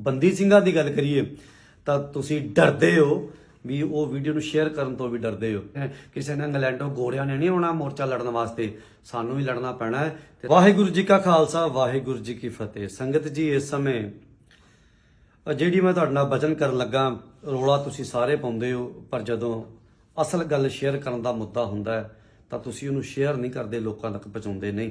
ਬੰਦੀ ਸਿੰਘਾਂ ਦੀ ਗੱਲ ਕਰੀਏ ਤਾਂ ਤੁਸੀਂ ਡਰਦੇ ਹੋ ਵੀ ਉਹ ਵੀਡੀਓ ਨੂੰ ਸ਼ੇਅਰ ਕਰਨ ਤੋਂ ਵੀ ਡਰਦੇ ਹੋ। ਕਿਸੇ ਨੇ ਇੰਗਲੈਂਡੋਂ ਗੋਰਿਆਂ ਨੇ ਨਹੀਂ ਆਉਣਾ ਮੋਰਚਾ ਲੜਨ ਵਾਸਤੇ। ਸਾਨੂੰ ਵੀ ਲੜਨਾ ਪੈਣਾ ਹੈ ਤੇ ਵਾਹਿਗੁਰੂ ਜੀ ਕਾ ਖਾਲਸਾ ਵਾਹਿਗੁਰੂ ਜੀ ਕੀ ਫਤਿਹ। ਸੰਗਤ ਜੀ ਇਸ ਸਮੇਂ ਜਿਹੜੀ ਮੈਂ ਤੁਹਾਡੇ ਨਾਲ ਬਚਨ ਕਰਨ ਲੱਗਾ ਰੋਲਾ ਤੁਸੀਂ ਸਾਰੇ ਪਾਉਂਦੇ ਹੋ ਪਰ ਜਦੋਂ ਅਸਲ ਗੱਲ ਸ਼ੇਅਰ ਕਰਨ ਦਾ ਮੁੱਦਾ ਹੁੰਦਾ ਹੈ ਤਾਂ ਤੁਸੀਂ ਉਹਨੂੰ ਸ਼ੇਅਰ ਨਹੀਂ ਕਰਦੇ ਲੋਕਾਂ ਤੱਕ ਪਹੁੰਚਾਉਂਦੇ ਨਹੀਂ।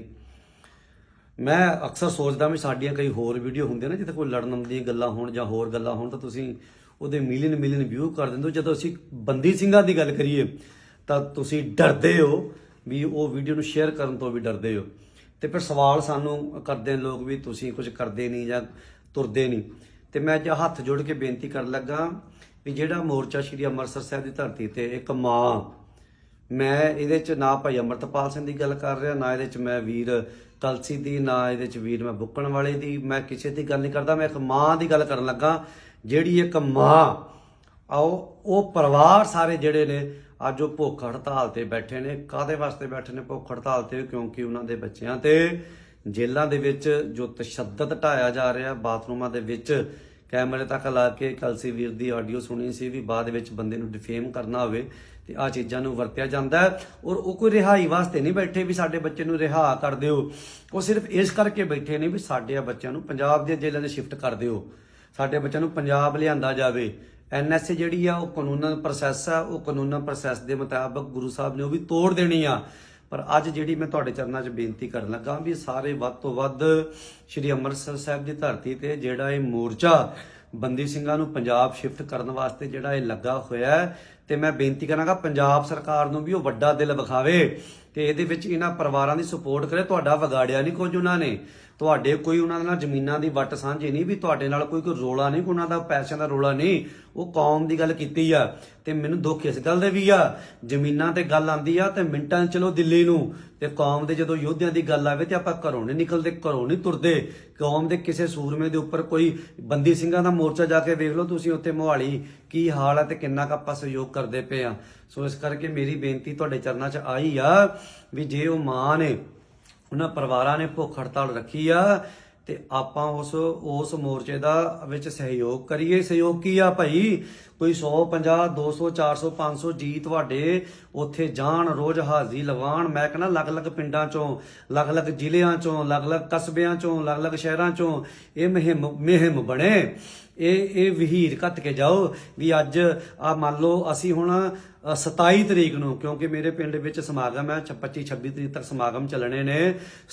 ਮੈਂ ਅਕਸਰ ਸੋਚਦਾ ਵੀ ਸਾਡੀਆਂ ਕਈ ਹੋਰ ਵੀਡੀਓ ਹੁੰਦੀਆਂ ਨੇ, ਜਿੱਥੇ ਕੋਈ ਲੜਨ ਦੀਆਂ ਗੱਲਾਂ ਹੋਣ ਜਾਂ ਹੋਰ ਗੱਲਾਂ ਹੋਣ, ਤਾਂ ਤੁਸੀਂ ਉਹਦੇ ਮਿਲੀਅਨ ਮਿਲੀਅਨ ਵਿਊ ਕਰ ਦਿੰਦੇ ਹੋ। ਜਦੋਂ ਅਸੀਂ ਬੰਦੀ ਸਿੰਘਾਂ ਦੀ ਗੱਲ ਕਰੀਏ, ਤਾਂ ਤੁਸੀਂ ਡਰਦੇ ਹੋ ਵੀ ਉਹ ਵੀਡੀਓ ਨੂੰ ਸ਼ੇਅਰ ਕਰਨ ਤੋਂ ਵੀ ਡਰਦੇ ਹੋ। ਤੇ ਫਿਰ ਸਵਾਲ ਸਾਨੂੰ ਕਰਦੇ ਨੇ ਲੋਕ ਵੀ ਤੁਸੀਂ ਕੁਝ ਕਰਦੇ ਨਹੀਂ ਜਾਂ ਤੁਰਦੇ ਨਹੀਂ। ਤੇ ਮੈਂ ਅੱਜ ਹੱਥ ਜੋੜ ਕੇ ਬੇਨਤੀ ਕਰਨ ਲੱਗਾ ਵੀ ਜਿਹੜਾ ਮੋਰਚਾ ਸ਼੍ਰੀ ਅੰਮ੍ਰਿਤਸਰ ਸਾਹਿਬ ਦੀ ਧਰਤੀ ਤੇ ਇੱਕ ਮਾਂ ਮੈਂ ਇਹਦੇ ਚ ਨਾ ਭਾਈ ਅਮਰਤਪਾਲ ਸਿੰਘ ਦੀ ਗੱਲ ਕਰ ਰਿਹਾ, ਨਾ ਇਹਦੇ ਚ ਮੈਂ ਵੀਰ ਤਲਸੀ ਦੀ, ਨਾ ਇਹਦੇ ਚ ਵੀਰ ਮੈਂ ਬੁੱਕਣ ਵਾਲੇ ਦੀ। ਮੈਂ ਕਿਸੇ ਦੀ ਗੱਲ ਨਹੀਂ ਕਰਦਾ, ਮੈਂ ਇੱਕ ਮਾਂ ਦੀ ਗੱਲ ਕਰਨ ਲੱਗਾ, ਜਿਹੜੀ ਇੱਕ ਮਾਂ, ਆਓ, ਉਹ ਪਰਿਵਾਰ ਸਾਰੇ ਜਿਹੜੇ ਨੇ, ਅੱਜ ਉਹ ਭੁੱਖ ਹੜਤਾਲ ਤੇ ਬੈਠੇ ਨੇ। ਕਾਦੇ ਵਾਸਤੇ ਬੈਠੇ ਨੇ ਭੁੱਖ ਹੜਤਾਲ ਤੇ? ਕਿਉਂਕਿ ਉਹਨਾਂ ਦੇ ਬੱਚਿਆਂ ਤੇ ਜੇਲ੍ਹਾਂ ਦੇ ਵਿੱਚ ਜੋ ਤਸ਼ੱਦਦ ਢਾਇਆ ਜਾ ਰਿਹਾ, ਬਾਥਰੂਮਾਂ ਦੇ ਵਿੱਚ ਕੈਮਰੇ ਤੱਕ ਲਾ ਕੇ ਕਲਸੀ ਵੀਰ ਦੀ ਆਡੀਓ ਸੁਣੀ ਸੀ ਵੀ ਬਾਅਦ ਵਿੱਚ ਬੰਦੇ ਨੂੰ ਡਿਫੇਮ ਕਰਨਾ ਹੋਵੇ ਤੇ ਆ ਚੀਜ਼ਾਂ ਨੂੰ ਵਰਤਿਆ ਜਾਂਦਾ ਹੈ। ਔਰ ਉਹ ਕੋਈ ਰਿਹਾਈ ਵਾਸਤੇ ਨਹੀਂ ਬੈਠੇ ਵੀ ਸਾਡੇ ਬੱਚੇ ਨੂੰ ਰਿਹਾ ਕਰ ਦਿਓ। ਉਹ ਸਿਰਫ ਇਸ ਕਰਕੇ ਬੈਠੇ ਨੇ ਵੀ ਸਾਡੇ ਬੱਚਿਆਂ ਨੂੰ ਪੰਜਾਬ ਦੀਆਂ ਜੇਲ੍ਹਾਂ ਦੇ ਸ਼ਿਫਟ ਕਰ ਦਿਓ। ਸਾਡੇ ਬੱਚਿਆਂ ਨੂੰ ਪੰਜਾਬ ਲਿਆਂਦਾ ਜਾਵੇ। ਐਨਐਸਏ ਜਿਹੜੀ ਆ, ਉਹ ਕਾਨੂੰਨਾਂ ਪ੍ਰੋਸੈਸ ਆ, ਉਹ ਕਾਨੂੰਨਾਂ ਪ੍ਰੋਸੈਸ ਦੇ ਮੁਤਾਬਕ ਗੁਰੂ ਸਾਹਿਬ ਨੇ ਉਹ ਵੀ ਤੋੜ ਦੇਣੀ ਆ। ਪਰ ਅੱਜ ਜਿਹੜੀ ਮੈਂ ਤੁਹਾਡੇ ਚਰਨਾਂ 'ਚ ਬੇਨਤੀ ਕਰਨ ਲੱਗਾ ਵੀ ਸਾਰੇ ਵੱਧ ਤੋਂ ਵੱਧ ਸ੍ਰੀ ਅੰਮ੍ਰਿਤਸਰ ਸਾਹਿਬ ਦੀ ਧਰਤੀ ਤੇ ਜਿਹੜਾ ਇਹ ਮੋਰਚਾ ਬੰਦੀ ਸਿੰਘਾਂ ਨੂੰ ਪੰਜਾਬ ਸ਼ਿਫਟ ਕਰਨ ਵਾਸਤੇ ਜਿਹੜਾ ਇਹ ਲੱਗਾ ਹੋਇਆ ਹੈ, ਤੇ ਮੈਂ ਬੇਨਤੀ ਕਰਾਂਗਾ ਪੰਜਾਬ ਸਰਕਾਰ ਨੂੰ ਵੀ ਉਹ ਵੱਡਾ ਦਿਲ ਵਿਖਾਵੇ ਤੇ ਇਹਦੇ ਵਿੱਚ ਇਹਨਾਂ ਪਰਿਵਾਰਾਂ ਦੀ ਸਪੋਰਟ ਕਰੇ, ਤੁਹਾਡਾ ਵਿਗਾੜਿਆ ਨਹੀਂ ਕੁਝ ਉਹਨਾਂ ਨੇ। ਤੁਹਾਡੇ ਕੋਈ ਉਹਨਾਂ ਨਾਲ ਜ਼ਮੀਨਾਂ ਦੀ ਵੱਟ ਸਾਂਝੀ ਨਹੀਂ ਵੀ ਤੁਹਾਡੇ ਨਾਲ ਕੋਈ ਕੋਈ ਰੋਲਾ ਨਹੀਂ ਉਹਨਾਂ ਦਾ ਪੈਸਿਆਂ ਦਾ ਰੋਲਾ ਨਹੀਂ। ਉਹ ਕੌਮ ਦੀ ਗੱਲ ਕੀਤੀ ਆ ਤੇ ਮੈਨੂੰ ਦੁੱਖ ਇਸ ਗੱਲ ਦੇ ਵੀ ਆ। ਜ਼ਮੀਨਾਂ ਤੇ ਗੱਲ ਆਂਦੀ ਆ ਤੇ ਮਿੰਟਾਂ ਚਲੋ ਦਿੱਲੀ ਨੂੰ। ਤੇ ਕੌਮ ਦੇ ਜਦੋਂ ਯੋਧਿਆਂ ਦੀ ਗੱਲ ਆਵੇ ਤੇ ਆਪਾਂ ਘਰੋਂ ਨਹੀਂ ਨਿਕਲਦੇ, ਘਰੋਂ ਨਹੀਂ ਤੁਰਦੇ। ਕੌਮ ਦੇ ਕਿਸੇ ਸੂਰਮੇ ਦੇ ਉੱਪਰ ਕੋਈ ਬੰਦੀ ਸਿੰਘਾਂ ਦਾ ਮੋਰਚਾ ਜਾ ਕੇ ਵੇਖ ਲਓ ਤੁਸੀਂ ਉੱਥੇ ਮੋਹਾਲੀ ਕੀ ਹਾਲ ਆ ਤੇ ਕਿੰਨਾ ਕੁ ਆਪਾਂ ਸਹਿਯੋਗ ਕਰਦੇ ਪਏ ਆ। ਸੋ ਇਸ ਕਰਕੇ ਮੇਰੀ ਬੇਨਤੀ ਤੁਹਾਡੇ ਚਰਨਾਂ 'ਚ ਆਈ ਆ ਵੀ ਜੇ ਉਹ ਮਾਂ ਨੇ ਉਹਨਾਂ ਪਰਿਵਾਰਾਂ ਨੇ ਭੁੱਖ ਹੜਤਾਲ ਰੱਖੀ ਆ ਤੇ ਆਪਾਂ ਉਸ ਉਸ ਮੋਰਚੇ ਦਾ ਵਿੱਚ ਸਹਿਯੋਗ ਕਰੀਏ। ਸਹਿਯੋਗ ਕੀ ਆ ਭਾਈ? ਕੋਈ 150 200 400 500 ਜੀ ਤੁਹਾਡੇ ਉੱਥੇ ਜਾਣ ਰੋਜ਼ ਹਾਜ਼ਰੀ ਲਵਾਉਣ ਮੈਂ ਕਹਿੰਦਾ ਅਲੱਗ-ਅਲੱਗ ਪਿੰਡਾਂ ਚੋਂ ਅਲੱਗ-ਅਲੱਗ ਜ਼ਿਲ੍ਹਿਆਂ ਚੋਂ ਅਲੱਗ-ਅਲੱਗ ਕਸਬਿਆਂ ਚੋਂ ਅਲੱਗ-ਅਲੱਗ ਸ਼ਹਿਰਾਂ ਚੋਂ ਇਹ ਮੁਹਿੰਮ ਮੁਹਿੰਮ ਬਣੇ। ਇਹ ਇਹ ਵਹੀਰ ਘੱਟ ਕੇ ਜਾਓ ਵੀ ਅੱਜ ਆ ਮੰਨ ਲਓ ਅਸੀਂ ਹੁਣ ਅ, 27 ਤਰੀਕ ਨੂੰ ਕਿਉਂਕਿ ਮੇਰੇ ਪਿੰਡ ਵਿੱਚ ਸਮਾਗਮ ਹੈ 25 26 ਤਰੀਕ ਤੱਕ ਸਮਾਗਮ ਚੱਲਣੇ ਨੇ।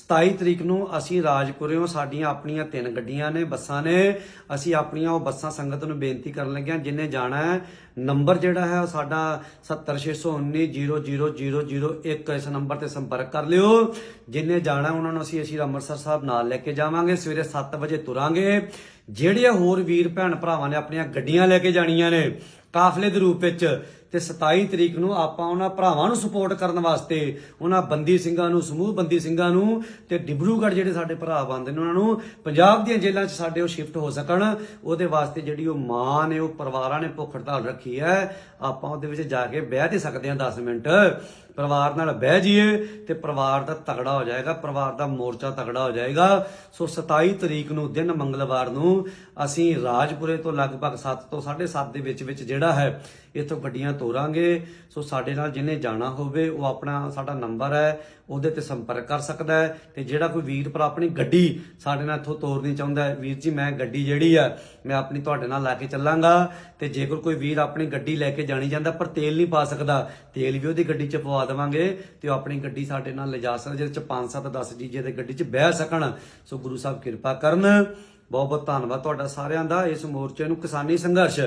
27 ਤਰੀਕ ਨੂੰ ਅਸੀਂ ਰਾਜਪੁਰਿਓਂ ਸਾਡੀਆਂ ਆਪਣੀਆਂ ਤਿੰਨ ਗੱਡੀਆਂ ਨੇ ਬੱਸਾਂ ਨੇ। ਅਸੀਂ ਆਪਣੀਆਂ ਉਹ ਬੱਸਾਂ ਸੰਗਤ ਨੂੰ ਬੇਨਤੀ ਕਰਨ ਲੱਗੇ ਹਾਂ ਜਾਣਾ ਹੈ। ਨੰਬਰ ਜਿਹੜਾ ਹੈ ਉਹ ਸਾਡਾ 7761900001 ਇਸ ਨੰਬਰ ਤੇ ਸੰਪਰਕ ਕਰ ਲਿਓ। ਜਿੰਨੇ ਜਾਣਾ ਉਹਨਾਂ ਨੂੰ ਅਸੀਂ ਅਸੀਂ ਅੰਮ੍ਰਿਤਸਰ ਸਾਹਿਬ ਨਾਲ ਲੈ ਕੇ ਜਾਵਾਂਗੇ। ਸਵੇਰੇ 7 ਵਜੇ ਤੁਰਾਂਗੇ। ਜਿਹੜੇ ਹੋਰ ਵੀਰ ਭੈਣ ਭਰਾਵਾਂ ਨੇ ਆਪਣੀਆਂ ਗੱਡੀਆਂ ਲੈ ਕੇ ਜਾਣੀਆਂ ਨੇ ਕਾਫਲੇ ਦੇ ਰੂਪ ਵਿੱਚ, ਤੇ 27 ਤਰੀਕ ਨੂੰ ਆਪਾਂ ਉਹਨਾਂ ਭਰਾਵਾਂ ਨੂੰ ਸਪੋਰਟ ਕਰਨ ਵਾਸਤੇ, ਉਹਨਾਂ ਬੰਦੀ ਸਿੰਘਾਂ ਨੂੰ, ਸਮੂਹ ਬੰਦੀ ਸਿੰਘਾਂ ਨੂੰ, ਤੇ ਡਿਬਰੂਗੜ੍ਹ ਜਿਹੜੇ ਸਾਡੇ ਭਰਾ ਬੰਦੇ ਨੇ ਉਹਨਾਂ ਨੂੰ, ਪੰਜਾਬ ਦੀਆਂ ਜੇਲ੍ਹਾਂ 'ਚ ਸਾਡੇ ਉਹ ਸ਼ਿਫਟ ਹੋ ਸਕਣ, ਉਹਦੇ ਵਾਸਤੇ ਜਿਹੜੀ ਉਹ ਮਾਂ ਨੇ, ਉਹ ਪਰਿਵਾਰਾਂ ਨੇ ਭੁੱਖ ਹੜਤਾਲ ਰੱਖੀ ਹੈ, ਆਪਾਂ ਉਹਦੇ ਵਿੱਚ ਜਾ ਕੇ ਬਹਿ ਤੇ ਸਕਦੇ ਹਾਂ 10 ਮਿੰਟ। ਪਰਿਵਾਰ ਨਾਲ ਬਹਿ ਜਾਈਏ ਤੇ ਪਰਿਵਾਰ ਦਾ ਤਗੜਾ ਹੋ ਜਾਏਗਾ, ਪਰਿਵਾਰ ਦਾ ਮੋਰਚਾ ਤਗੜਾ ਹੋ ਜਾਏਗਾ। ਸੋ 27 ਤਰੀਕ ਨੂੰ ਦਿਨ ਮੰਗਲਵਾਰ ਨੂੰ ਅਸੀਂ ਰਾਜਪੁਰੇ ਤੋਂ ਲਗਭਗ 7 ਤੋਂ 7:30 ਦੇ ਵਿੱਚ ਵਿੱਚ ਜਿਹੜਾ ਹੈ ਇੱਥੋਂ ਗੱਡੀਆਂ ਤੋਰਾਂਗੇ। ਸੋ ਸਾਡੇ ਨਾਲ ਜਿਹਨੇ ਜਾਣਾ ਹੋਵੇ, ਉਹ ਆਪਣਾ ਸਾਡਾ ਨੰਬਰ ਹੈ, ਉਹਦੇ ਤੇ ਸੰਪਰਕ ਕਰ ਸਕਦਾ ਹੈ ਤੇ ਜਿਹੜਾ ਕੋਈ ਵੀਰ ਭਰਾ ਆਪਣੀ ਗੱਡੀ ਸਾਡੇ ਨਾਲ ਇੱਥੋਂ ਤੋਰਨੀ ਚਾਹੁੰਦਾ ਹੈ, ਵੀਰ ਜੀ, ਮੈਂ ਗੱਡੀ ਜਿਹੜੀ ਆ, ਮੈਂ ਆਪਣੀ ਤੁਹਾਡੇ ਨਾਲ ਲੈ ਕੇ ਚੱਲਾਂਗਾ ਤੇ ਜੇਕਰ ਕੋਈ ਵੀਰ ਆਪਣੀ ਗੱਡੀ ਲੈ ਕੇ ਜਾਣੀ ਜਾਂਦਾ ਪਰ ਤੇਲ ਨਹੀਂ ਪਾ ਸਕਦਾ, ਤੇਲ ਵੀ ਉਹਦੀ ਗੱਡੀ 'ਚ ਪਵਾ ਦੇਵਾਂਗੇ ਤੇ ਉਹ ਆਪਣੀ ਗੱਡੀ ਸਾਡੇ ਨਾਲ ਲਿਜਾ ਸਕਦਾ, ਜਿਹਦੇ 'ਚ 5 7 10 ਜੀਜੇ ਦੇ ਗੱਡੀ 'ਚ ਬਹਿ ਸਕਣ। ਸੋ ਗੁਰੂ ਸਾਹਿਬ ਕਿਰਪਾ ਕਰਨ। ਬਹੁਤ ਬਹੁਤ ਧੰਨਵਾਦ ਤੁਹਾਡਾ ਸਾਰਿਆਂ ਦਾ ਇਸ ਮੋਰਚੇ ਨੂੰ ਕਿਸਾਨੀ ਸੰਘਰਸ਼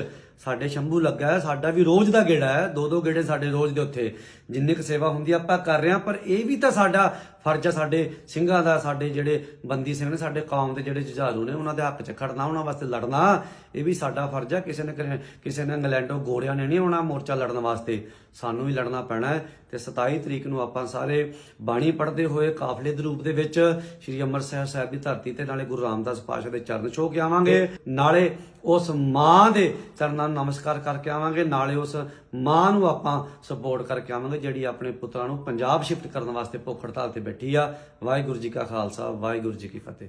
ਸਾਡੇ ਸ਼ੰਭੂ ਲੱਗਾ ਹੈ, ਸਾਡਾ ਵੀ ਰੋਜ਼ ਦਾ ਗੇੜਾ ਹੈ, ਦੋ ਦੋ ਗੇੜੇ ਸਾਡੇ ਰੋਜ਼ ਦੇ ਉੱਥੇ। ਜਿੰਨੀ ਕੁ ਸੇਵਾ ਹੁੰਦੀ ਆਪਾਂ ਕਰ ਰਹੇ ਹਾਂ, ਪਰ ਇਹ ਵੀ ਤਾਂ ਸਾਡਾ ਫਰਜ਼ ਆ, ਸਾਡੇ ਸਿੰਘਾਂ ਦਾ, ਸਾਡੇ ਜਿਹੜੇ ਬੰਦੀ ਸਿੰਘ ਨੇ, ਸਾਡੇ ਕੌਮ ਦੇ ਜਿਹੜੇ ਜੁਝਾਰੂ ਨੇ, ਉਹਨਾਂ ਦੇ ਹੱਕ 'ਚ ਖੜਨਾ, ਉਹਨਾਂ ਵਾਸਤੇ ਲੜਨਾ, ਇਹ ਵੀ ਸਾਡਾ ਫਰਜ਼ ਆ। ਕਿਸੇ ਨੇ ਕਿਸੇ ਨੇ ਇੰਗਲੈਂਡੋਂ ਗੋਰਿਆਂ ਨੇ ਨਹੀਂ ਆਉਣਾ ਮੋਰਚਾ ਲੜਨ ਵਾਸਤੇ। ਸਾਨੂੰ ਵੀ ਲੜਨਾ ਪੈਣਾ ਹੈ ਤੇ 27 ਤਰੀਕ ਨੂੰ ਆਪਾਂ ਸਾਰੇ ਬਾਣੀ ਪੜ੍ਹਦੇ ਹੋਏ ਕਾਫਲੇ ਦੇ ਰੂਪ ਦੇ ਵਿੱਚ ਸ੍ਰੀ ਅੰਮ੍ਰਿਤਸਰ ਸਾਹਿਬ ਦੀ ਧਰਤੀ ਤੇ ਨਾਲੇ ਗੁਰੂ ਰਾਮਦਾਸ ਪਾਤਸ਼ਾਹ ਦੇ ਚਰਨ ਛੋਹ ਕੇ ਆਵਾਂਗੇ। ਨਾਲੇ ਉਸ ਮਾਂ ਦੇ ਚਰਨਾਂ ਨਮਸਕਾਰ ਕਰਕੇ ਆਵਾਂਗੇ। ਨਾਲੇ ਉਸ ਮਾਂ ਨੂੰ ਆਪਾਂ ਸਪੋਰਟ ਕਰਕੇ ਆਵਾਂਗੇ, ਜਿਹੜੀ ਆਪਣੇ ਪੁੱਤਰਾਂ ਨੂੰ ਪੰਜਾਬ ਸ਼ਿਫਟ ਕਰਨ ਵਾਸਤੇ ਭੁੱਖ ਹੜਤਾਲ ਤੇ ਬੈਠੀ ਆ। ਵਾਹਿਗੁਰੂ ਜੀ ਕਾ ਖਾਲਸਾ, ਵਾਹਿਗੁਰੂ ਜੀ ਕੀ ਫਤਿਹ।